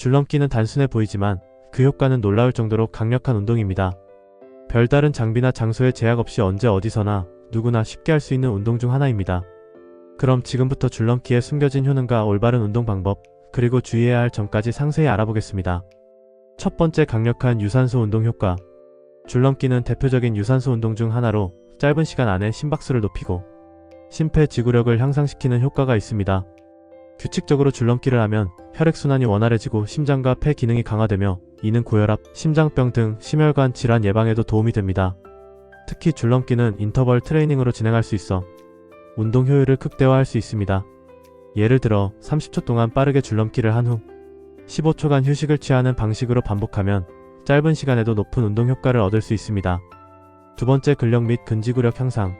줄넘기는 단순해 보이지만 그 효과는 놀라울 정도로 강력한 운동입니다. 별다른 장비나 장소에 제약 없이 언제 어디서나 누구나 쉽게 할 수 있는 운동 중 하나입니다. 그럼 지금부터 줄넘기의 숨겨진 효능과 올바른 운동 방법, 그리고 주의해야 할 점까지 상세히 알아보겠습니다. 첫 번째 강력한 유산소 운동 효과. 줄넘기는 대표적인 유산소 운동 중 하나로 짧은 시간 안에 심박수를 높이고 심폐지구력을 향상시키는 효과가 있습니다. 규칙적으로 줄넘기를 하면 혈액순환이 원활해지고 심장과 폐 기능이 강화되며 이는 고혈압, 심장병 등 심혈관 질환 예방에도 도움이 됩니다. 특히 줄넘기는 인터벌 트레이닝으로 진행할 수 있어 운동 효율을 극대화할 수 있습니다. 예를 들어 30초 동안 빠르게 줄넘기를 한 후 15초간 휴식을 취하는 방식으로 반복하면 짧은 시간에도 높은 운동 효과를 얻을 수 있습니다. 두 번째 근력 및 근지구력 향상.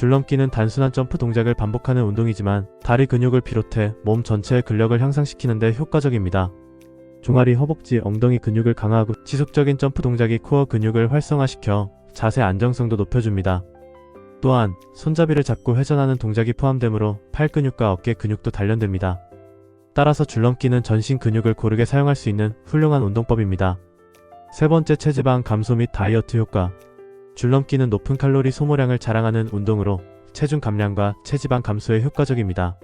줄넘기는 단순한 점프 동작을 반복하는 운동이지만 다리 근육을 비롯해 몸 전체의 근력을 향상시키는 데 효과적입니다. 종아리, 허벅지, 엉덩이 근육을 강화하고 지속적인 점프 동작이 코어 근육을 활성화시켜 자세 안정성도 높여줍니다. 또한 손잡이를 잡고 회전하는 동작이 포함되므로 팔 근육과 어깨 근육도 단련됩니다. 따라서 줄넘기는 전신 근육을 고르게 사용할 수 있는 훌륭한 운동법입니다. 세 번째 체지방 감소 및 다이어트 효과. 줄넘기는 높은 칼로리 소모량을 자랑하는 운동으로 체중 감량과 체지방 감소에 효과적입니다.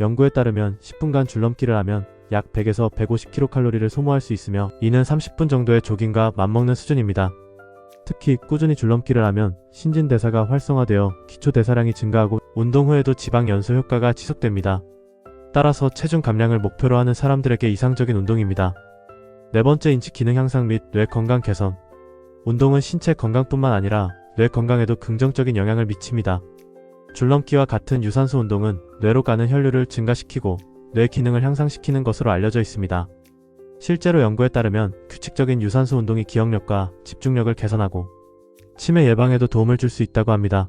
연구에 따르면 10분간 줄넘기를 하면 약 100에서 150kcal를 소모할 수 있으며 이는 30분 정도의 조깅과 맞먹는 수준입니다. 특히 꾸준히 줄넘기를 하면 신진대사가 활성화되어 기초대사량이 증가하고 운동 후에도 지방 연소 효과가 지속됩니다. 따라서 체중 감량을 목표로 하는 사람들에게 이상적인 운동입니다. 네 번째 인지 기능 향상 및 뇌 건강 개선. 운동은 신체 건강뿐만 아니라 뇌 건강에도 긍정적인 영향을 미칩니다. 줄넘기와 같은 유산소 운동은 뇌로 가는 혈류를 증가시키고 뇌 기능을 향상시키는 것으로 알려져 있습니다. 실제로 연구에 따르면 규칙적인 유산소 운동이 기억력과 집중력을 개선하고 치매 예방에도 도움을 줄 수 있다고 합니다.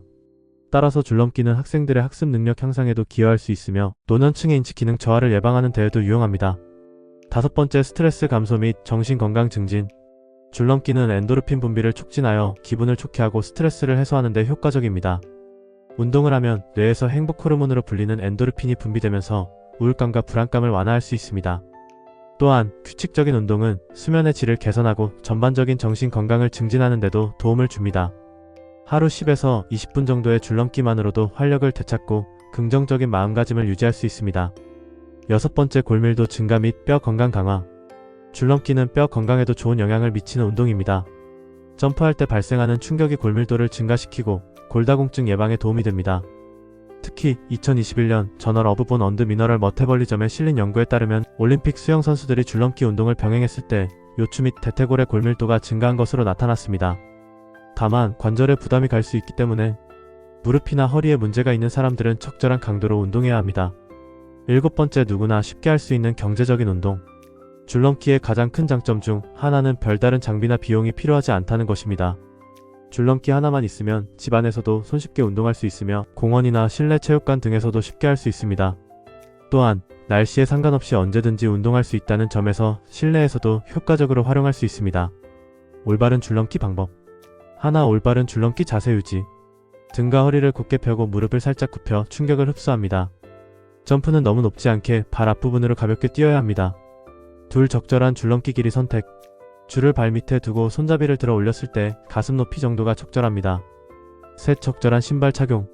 따라서 줄넘기는 학생들의 학습 능력 향상에도 기여할 수 있으며 노년층의 인지 기능 저하를 예방하는 데에도 유용합니다. 다섯 번째 스트레스 감소 및 정신 건강 증진. 줄넘기는 엔도르핀 분비를 촉진하여 기분을 좋게 하고 스트레스를 해소하는 데 효과적입니다. 운동을 하면 뇌에서 행복 호르몬으로 불리는 엔도르핀이 분비되면서 우울감과 불안감을 완화할 수 있습니다. 또한 규칙적인 운동은 수면의 질을 개선하고 전반적인 정신 건강을 증진하는 데도 도움을 줍니다. 하루 10에서 20분 정도의 줄넘기만으로도 활력을 되찾고 긍정적인 마음가짐을 유지할 수 있습니다. 여섯 번째 골밀도 증가 및 뼈 건강 강화. 줄넘기는 뼈 건강에도 좋은 영향을 미치는 운동입니다. 점프할 때 발생하는 충격이 골밀도를 증가시키고 골다공증 예방에 도움이 됩니다. 특히 2021년 저널 어브 본 언드 미너럴 머테벌리점에 실린 연구에 따르면 올림픽 수영 선수들이 줄넘기 운동을 병행했을 때 요추 및 대퇴골의 골밀도가 증가한 것으로 나타났습니다. 다만 관절에 부담이 갈 수 있기 때문에 무릎이나 허리에 문제가 있는 사람들은 적절한 강도로 운동해야 합니다. 일곱 번째 누구나 쉽게 할 수 있는 경제적인 운동. 줄넘기의 가장 큰 장점 중 하나는 별다른 장비나 비용이 필요하지 않다는 것입니다. 줄넘기 하나만 있으면 집 안에서도 손쉽게 운동할 수 있으며 공원이나 실내 체육관 등에서도 쉽게 할 수 있습니다. 또한 날씨에 상관없이 언제든지 운동할 수 있다는 점에서 실내에서도 효과적으로 활용할 수 있습니다. 올바른 줄넘기 방법. 하나 올바른 줄넘기 자세 유지. 등과 허리를 곧게 펴고 무릎을 살짝 굽혀 충격을 흡수합니다. 점프는 너무 높지 않게 발 앞부분으로 가볍게 뛰어야 합니다. 둘 적절한 줄넘기 길이 선택. 줄을 발 밑에 두고 손잡이를 들어 올렸을 때 가슴 높이 정도가 적절합니다. 셋 적절한 신발 착용.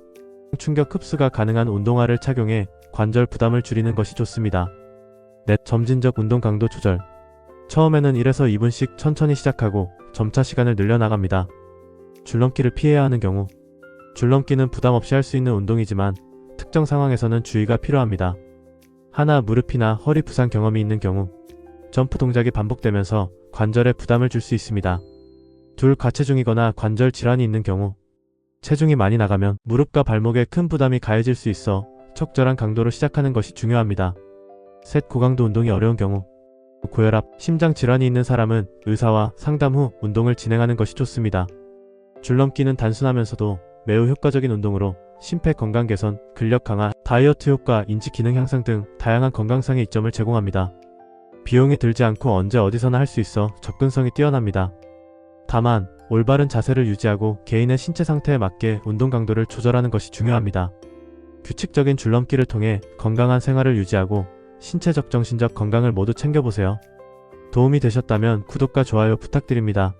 충격 흡수가 가능한 운동화를 착용해 관절 부담을 줄이는 것이 좋습니다. 넷 점진적 운동 강도 조절. 처음에는 1에서 2분씩 천천히 시작하고 점차 시간을 늘려나갑니다. 줄넘기를 피해야 하는 경우. 줄넘기는 부담 없이 할 수 있는 운동이지만 특정 상황에서는 주의가 필요합니다. 하나 무릎이나 허리 부상 경험이 있는 경우. 점프 동작이 반복되면서 관절에 부담을 줄 수 있습니다. 둘 과체중이거나 관절 질환이 있는 경우 체중이 많이 나가면 무릎과 발목에 큰 부담이 가해질 수 있어 적절한 강도로 시작하는 것이 중요합니다. 셋 고강도 운동이 어려운 경우 고혈압, 심장 질환이 있는 사람은 의사와 상담 후 운동을 진행하는 것이 좋습니다. 줄넘기는 단순하면서도 매우 효과적인 운동으로 심폐 건강 개선, 근력 강화, 다이어트 효과, 인지 기능 향상 등 다양한 건강상의 이점을 제공합니다. 비용이 들지 않고 언제 어디서나 할 수 있어 접근성이 뛰어납니다. 다만 올바른 자세를 유지하고 개인의 신체 상태에 맞게 운동 강도를 조절하는 것이 중요합니다. 규칙적인 줄넘기를 통해 건강한 생활을 유지하고 신체적 정신적 건강을 모두 챙겨보세요. 도움이 되셨다면 구독과 좋아요 부탁드립니다.